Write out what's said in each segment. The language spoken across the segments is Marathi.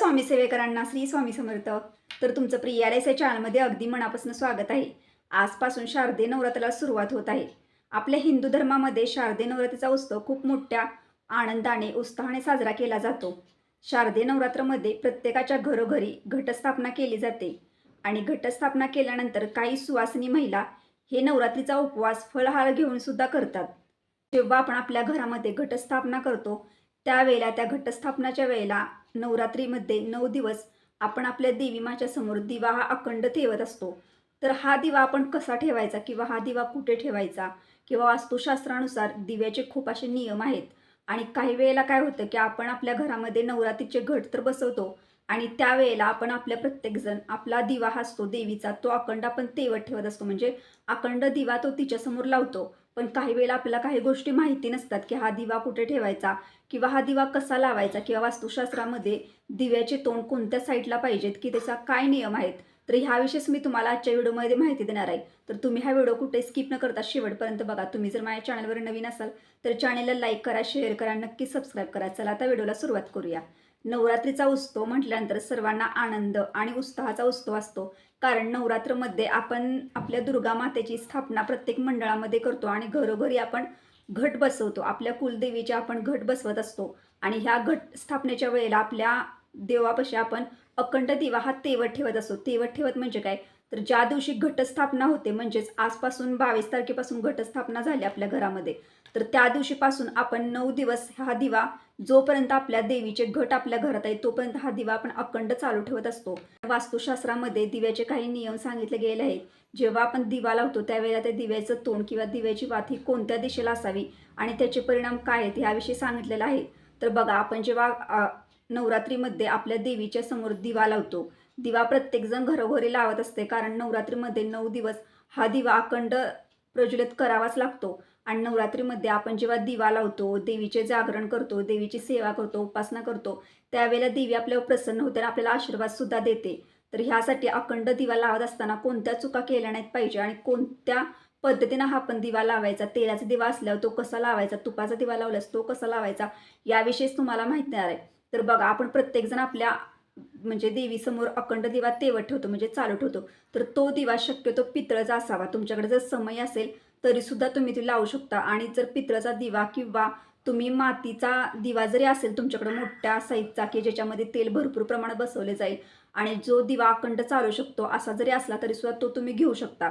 स्वामी सेवेकरांना श्री स्वामी समर्थ. तर तुमचं प्रियालेस या चॅनलमध्ये अगदी मनापासून स्वागत आहे. आजपासून शारदे नवरात्राला सुरुवात होत आहे. आपल्या हिंदू धर्मामध्ये शारदे नवरात्रीचा उत्सव खूप मोठ्या आनंदाने उत्साहाने साजरा केला जातो. शारदे नवरात्रामध्ये प्रत्येकाच्या घरोघरी घटस्थापना केली जाते. आणि घटस्थापना केल्यानंतर काही सुवासिनी महिला हे नवरात्रीचा उपवास फळहार घेऊन सुद्धा करतात. जेव्हा आपण आपल्या घरामध्ये घटस्थापना करतो त्यावेळेला त्या घटस्थापनाच्या वेळेला नवरात्रीमध्ये नऊ दिवस आपण आपल्या देवी माच्या समोर दिवा हा अखंड ठेवत असतो. तर हा दिवा आपण कसा ठेवायचा किंवा हा दिवा कुठे ठेवायचा? किंवा वास्तुशास्त्रानुसार दिव्याचे खूप असे नियम आहेत. आणि काही वेळेला काय होतं की आपण आपल्या घरामध्ये नवरात्रीचे घट तर बसवतो आणि त्यावेळेला आपण आपल्या प्रत्येकजण आपला दिवा हा असतो देवीचा तो अखंड आपण तेवत ठेवत असतो. म्हणजे अखंड दिवा तो तिच्यासमोर लावतो. पण काही वेळेला आपल्याला काही गोष्टी माहिती नसतात की हा दिवा कुठे ठेवायचा? किंवा हा दिवा कसा लावायचा किंवा वास्तुशास्त्रामध्ये दिव्याचे तोंड कोणत्या साईडला पाहिजेत की त्याचा काय नियम आहेत तर ह्याविषयीच मी तुम्हाला आजच्या व्हिडिओमध्ये माहिती देणार आहे. तर तुम्ही हा व्हिडिओ कुठे स्किप न करता शेवटपर्यंत बघा. तुम्ही जर माझ्या चॅनलवर नवीन असाल तर चॅनलला लाईक करा शेअर करा नक्की सबस्क्राईब करा. चला आता व्हिडिओला सुरुवात करूया. नवरात्रीचा उत्सव म्हटल्यानंतर सर्वांना आनंद आणि उत्साहाचा उत्सव असतो. कारण नवरात्रमध्ये आपण आपल्या दुर्गा मातेची स्थापना प्रत्येक मंडळामध्ये करतो आणि घरोघरी आपण घट बसवतो. आपल्या कुलदेवीच्या आपण घट बसवत असतो. आणि ह्या घट स्थापनेच्या वेळेला आपल्या देवापाशी आपण अखंड दिवा हा तेवत ठेवत असतो. तेवत ठेवत म्हणजे काय? तर ज्या दिवशी घटस्थापना होते म्हणजेच आजपासून बावीस तारखेपासून घटस्थापना झाली आपल्या घरामध्ये तर त्या दिवशीपासून आपण नऊ दिवस हा दिवा जोपर्यंत आपल्या देवीचे घट आपल्या घरात आहे तोपर्यंत हा दिवा आपण अखंड चालू ठेवत असतो. वास्तुशास्त्रामध्ये दिव्याचे काही नियम सांगितले गेले आहेत. जेव्हा आपण दिवा लावतो त्यावेळेला त्या दिव्याचं तोंड किंवा दिव्याची वात ही कोणत्या दिशेला असावी आणि त्याचे परिणाम काय आहेत ह्याविषयी सांगितलेलं आहे. तर बघा आपण जेव्हा नवरात्रीमध्ये आपल्या देवीच्या समोर दिवा लावतो दिवा प्रत्येकजण घरोघरी लावत असते. कारण नवरात्रीमध्ये नऊ दिवस हा दिवा अखंड प्रज्वलित करावाच लागतो. आणि नवरात्रीमध्ये आपण जेव्हा दिवा लावतो देवीचे जागरण करतो देवीची सेवा करतो उपासना करतो त्यावेळेला देवी आपल्यावर प्रसन्न होते आणि आपल्याला आशीर्वादसुद्धा देते. तर ह्यासाठी अखंड दिवा लावत असताना कोणत्या चुका केल्या नाहीत पाहिजे आणि कोणत्या पद्धतीनं हा पण दिवा लावायचा? तेलाचा दिवा असल्यावर तो कसा लावायचा? तुपाचा दिवा लावल्यास तो कसा लावायचा? याविषयीच तुम्हाला माहिती आहे. तर बघा आपण प्रत्येकजण आपल्या म्हणजे देवीसमोर अखंड दिवा तेवत ठेवतो म्हणजे चालू ठेवतो तर तो दिवा शक्यतो पितळचा असावा. तुमच्याकडे जर समय असेल तरी सुद्धा तुम्ही ती लावू शकता. आणि जर पितळचा दिवा किंवा तुम्ही मातीचा दिवा जरी असेल तुमच्याकडे मोठ्या साईजचा की ज्याच्यामध्ये तेल भरपूर प्रमाणात बसवले जाईल आणि जो दिवा अखंड चालू शकतो असा जरी असला तरी सुद्धा तो तुम्ही घेऊ शकता.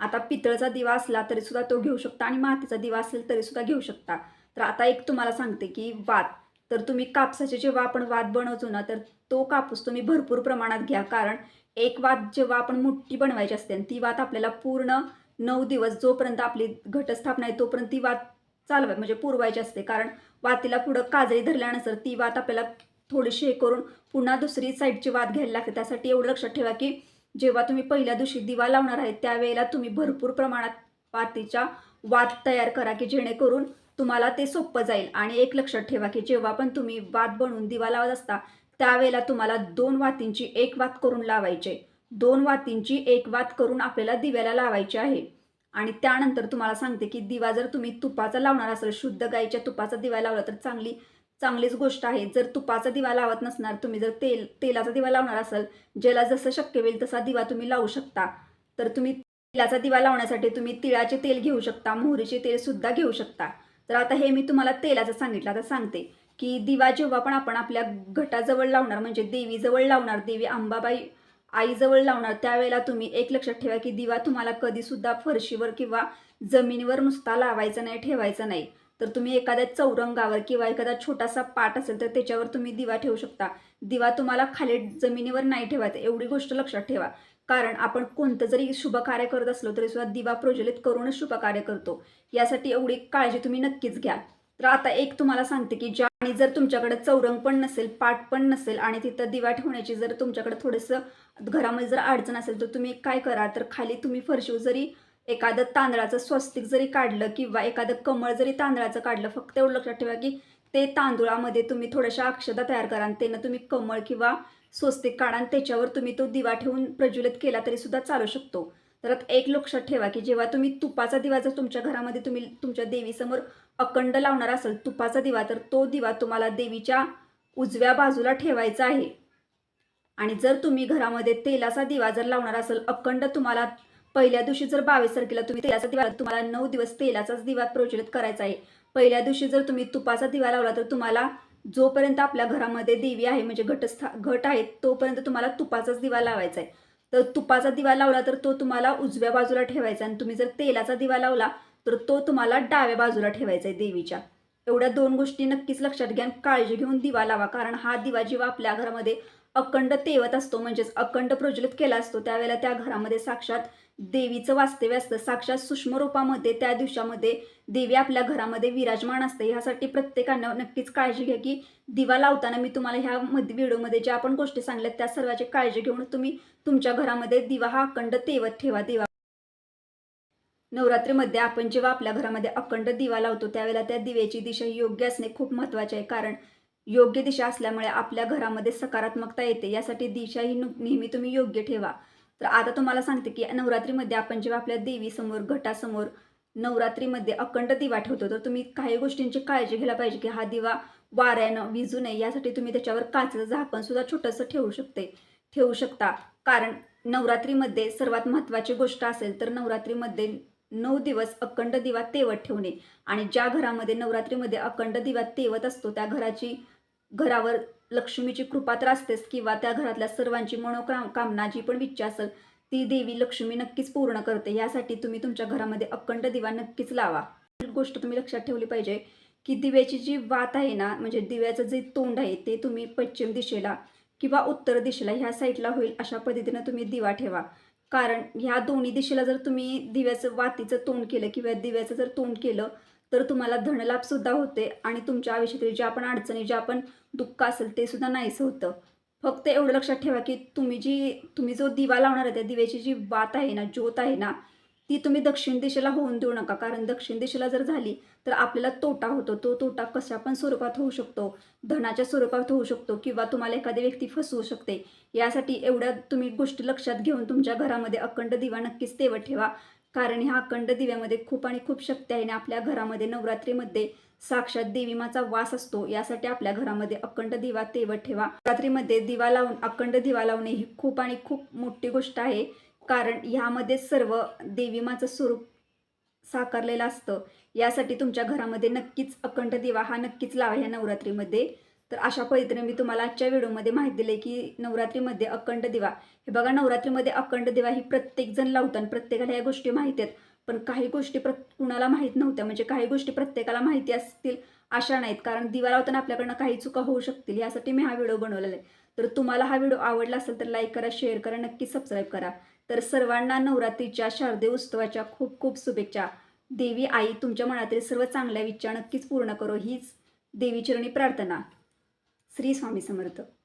आता पितळचा दिवा असला तरी सुद्धा तो घेऊ शकता आणि मातीचा दिवा असेल तरी सुद्धा घेऊ शकता. तर आता एक तुम्हाला सांगते की वात. तर तुम्ही कापसाचे जेव्हा आपण वात बनवतो ना तर तो कापूस तुम्ही भरपूर प्रमाणात घ्या. कारण एक वात जेव्हा आपण मुठ्ठी बनवायची असते आणि ती वात आपल्याला पूर्ण नऊ दिवस जोपर्यंत आपली घटस्थापना आहे तोपर्यंत ती वात चालवाय म्हणजे पुरवायची असते. कारण वातीला पुढं काजळी धरल्यानंतर ती वात आपल्याला थोडीशी हे करून पुन्हा दुसरी साईडची वात घ्यायला लागते. त्यासाठी एवढं लक्षात ठेवा की जेव्हा तुम्ही पहिल्या दिवशी दिवा लावणार आहे त्यावेळेला तुम्ही भरपूर प्रमाणात वातीच्या वात तयार करा की जेणेकरून तुम्हाला ते सोपं जाईल. आणि एक लक्षात ठेवा की जेव्हा पण तुम्ही वात बनवून दिवा लावत असता त्यावेळेला तुम्हाला दोन वातींची एक वात करून लावायचे. दोन वातींची एक वात करून आपल्याला दिव्याला लावायची आहे. आणि त्यानंतर तुम्हाला सांगते की दिवा जर तुम्ही तुपाचा लावणार असाल शुद्ध गाईच्या तुपाचा दिवा लावला तर चांगली चांगलीच गोष्ट आहे. जर तुपाचा दिवा लावत नसणार तुम्ही जर तेल तेलाचा दिवा लावणार असाल ज्याला जसं शक्य होईल तसा दिवा तुम्ही लावू शकता. तर तुम्ही तेलाचा दिवा लावण्यासाठी तुम्ही तिळाचे तेल घेऊ शकता मोहरीचे तेल सुद्धा घेऊ शकता. तर आता हे मी तुम्हाला तेलाचं सांगितलं. आता सांगते की दिवा जेव्हा पण आपण आपल्या घटाजवळ लावणार म्हणजे देवीजवळ लावणार देवी अंबाबाई आईजवळ लावणार त्यावेळेला तुम्ही एक लक्षात ठेवा की दिवा तुम्हाला कधीसुद्धा फरशीवर किंवा जमिनीवर नुसता लावायचा नाही ठेवायचा नाही. तर तुम्ही एखाद्या चौरंगावर किंवा एखादा छोटासा पाट असेल तर त्याच्यावर तुम्ही दिवा ठेवू शकता. दिवा तुम्हाला खाली जमिनीवर नाही ठेवायचा एवढी गोष्ट लक्षात ठेवा. कारण आपण कोणतं जरी शुभ कार्य करत असलो तरी सुद्धा दिवा प्रज्वलित करूनच शुभ कार्य करतो. यासाठी एवढी काळजी तुम्ही नक्कीच घ्या. तर आता एक तुम्हाला सांगते की ज्या आणि जर तुमच्याकडे चौरंग पण नसेल पाठ पण नसेल आणि तिथं दिवा ठेवण्याची जर तुमच्याकडे थोडंसं घरामध्ये जर अडचण असेल तर तुम्ही काय करा तर खाली तुम्ही फरशीव जरी एखादं तांदळाचं स्वस्तिक जरी काढलं किंवा एखादं कमळ जरी तांदळाचं काढलं फक्त एवढं लक्षात ठेवा की ते तांदुळामध्ये तुम्ही थोड्याशा अक्षता तयार करा आणि त्यांना तुम्ही कमळ किंवा स्वस्तिक काढा आणि त्याच्यावर तुम्ही तो दिवा ठेवून प्रज्वलित केला तरी सुद्धा चालू शकतो. तर आता एक लक्षात ठेवा की जेव्हा तुम्ही तुपाचा दिवा जर तुमच्या घरामध्ये तुम्ही तुमच्या देवीसमोर अखंड लावणार असाल तुपाचा दिवा तर तो दिवा तुम्हाला देवीच्या उजव्या बाजूला ठेवायचा आहे. आणि जर तुम्ही घरामध्ये तेलाचा दिवा जर लावणार असेल अखंड तुम्हाला पहिल्या दिवशी जर बावीस तारखेला तुम्ही तेलाचा दिवा तुम्हाला नऊ दिवस तेलाचाच दिवा प्रज्वलित करायचा आहे. पहिल्या दिवशी जर तुम्ही तुपाचा दिवा लावला तर तुम्हाला जोपर्यंत आपल्या घरामध्ये देवी आहे म्हणजे घटस्था घट आहे तोपर्यंत तुम्हाला तुपाचाच दिवा लावायचा आहे. तर तुपाचा दिवा लावला तर तो तुम्हाला उजव्या बाजूला ठेवायचा आणि तुम्ही जर तेलाचा दिवा लावला तर तो तुम्हाला डाव्या बाजूला ठेवायचा आहे देवीच्या. एवढ्या दोन गोष्टी नक्कीच लक्षात घ्या काळजी घेऊन दिवा लावा. कारण हा दिवा जेव्हा आपल्या घरामध्ये अखंड तेवत असतो म्हणजेच अखंड प्रज्वलित केला असतो त्यावेळेला त्या घरामध्ये साक्षात देवीचं वास्तव्य असतं. साक्षात सूक्ष्म रूपामध्ये त्या दिवसामध्ये देवी आपल्या घरामध्ये विराजमान असते. ह्यासाठी प्रत्येकानं नक्कीच काळजी घ्या की दिवा लावताना मी तुम्हाला ह्या मध्ये व्हिडिओमध्ये ज्या आपण गोष्टी सांगल्यात त्या सर्वाची काळजी घेऊन तुम्ही तुमच्या घरामध्ये दिवा हा अखंड तेवत ठेवा दिवा. नवरात्रीमध्ये आपण जेव्हा आपल्या घरामध्ये अखंड दिवा लावतो त्यावेळेला त्या दिव्याची दिशा योग्य असणे खूप महत्त्वाचे आहे. कारण योग्य दिशा असल्यामुळे आपल्या घरामध्ये सकारात्मकता येते. यासाठी दिशा ही नेहमी तुम्ही योग्य ठेवा. तर आता तुम्हाला सांगते की नवरात्रीमध्ये आपण जेव्हा आपल्या देवीसमोर घटासमोर नवरात्रीमध्ये अखंड दिवा ठेवतो तर तुम्ही काही गोष्टींची काळजी घ्यायला पाहिजे की हा दिवा वाऱ्यानं विजू नये. यासाठी तुम्ही त्याच्यावर काचेचं झाकण सुद्धा छोटंसं ठेवू शकते. ठेवू शकता. कारण नवरात्रीमध्ये सर्वात महत्त्वाची गोष्ट असेल तर नवरात्रीमध्ये नऊ दिवस अखंड दिवा तेवत ठेवणे. आणि ज्या घरामध्ये नवरात्रीमध्ये अखंड दिवा तेवत असतो त्या घराची घरावर लक्ष्मीची कृपा तर असतेच किंवा त्या घरातल्या सर्वांची मनोकाम कामना जी पण इच्छा असेल ती देवी लक्ष्मी नक्कीच पूर्ण करते. यासाठी तुम्ही तुमच्या घरामध्ये अखंड दिवा नक्कीच लावा. गोष्ट तुम्ही लक्षात ठेवली पाहिजे की दिव्याची जी वात आहे ना म्हणजे दिव्याचं जे तोंड आहे ते तुम्ही पश्चिम दिशेला किंवा उत्तर दिशेला ह्या साईडला होईल अशा पद्धतीनं तुम्ही दिवा ठेवा. कारण ह्या दोन्ही दिशेला जर तुम्ही दिव्याचं वातीचं तोंड केलं किंवा दिव्याचं जर तोंड केलं तर तुम्हाला धनलाभ सुद्धा होते आणि तुमच्या आयुष्यातील ज्या पण अडचणी ज्या पण दुःख असेल ते सुद्धा नाहीसं होतं. फक्त एवढं लक्षात ठेवा की तुम्ही जी तुम्ही जो दिवा लावणार आहे त्या दिव्याची जी वात आहे ना ज्योत आहे ना ती तुम्ही दक्षिण दिशेला होऊन देऊ नका. कारण दक्षिण दिशेला जर झाली तर आपल्याला तोटा होतो. तो तोटा कशा पण स्वरूपात होऊ शकतो. धनाच्या स्वरूपात होऊ शकतो किंवा तुम्हाला एखादी व्यक्ती फसवू शकते. यासाठी एवढ्या तुम्ही गोष्टी लक्षात घेऊन तुमच्या घरामध्ये अखंड दिवा नक्कीच तेवत ठेवा. कारण ह्या अखंड दिव्यामध्ये खूप आणि खूप शक्ती आहे आणि आपल्या घरामध्ये नवरात्रीमध्ये साक्षात देवीमाचा वास असतो. यासाठी आपल्या घरामध्ये अखंड दिवा तेवत ठेवा. नवरात्रीमध्ये दिवा लावून अखंड दिवा लावणे ही खूप आणि खूप मोठी गोष्ट आहे. कारण ह्यामध्ये सर्व देवीमाचं स्वरूप साकारलेलं असतं. यासाठी तुमच्या घरामध्ये नक्कीच अखंड दिवा हा नक्कीच लावा ह्या नवरात्रीमध्ये. तर अशा पद्धतीने मी तुम्हाला आजच्या व्हिडिओमध्ये माहिती दिली की नवरात्रीमध्ये अखंड दिवा. हे बघा नवरात्रीमध्ये अखंड दिवा ही प्रत्येकजण लावतात. आणि प्रत्येकाला या गोष्टी माहिती आहेत. पण काही गोष्टी प्र कुणाला माहीत नव्हत्या. म्हणजे काही गोष्टी प्रत्येकाला माहिती असतील अशा नाहीत. कारण दिवा लावताना आपल्याकडनं काही चुका होऊ शकतील. यासाठी मी हा व्हिडिओ बनवलेला आहे. तर तुम्हाला हा व्हिडिओ आवडला असेल तर लाईक करा शेअर करा नक्की सबस्क्राईब करा. तर सर्वांना नवरात्रीच्या शारदीय उत्सवाच्या खूप खूप शुभेच्छा. देवी आई तुमच्या मनातील सर्व चांगल्या इच्छा नक्कीच पूर्ण करो. हीच देवीचरणी प्रार्थना. श्री स्वामी समर्थ.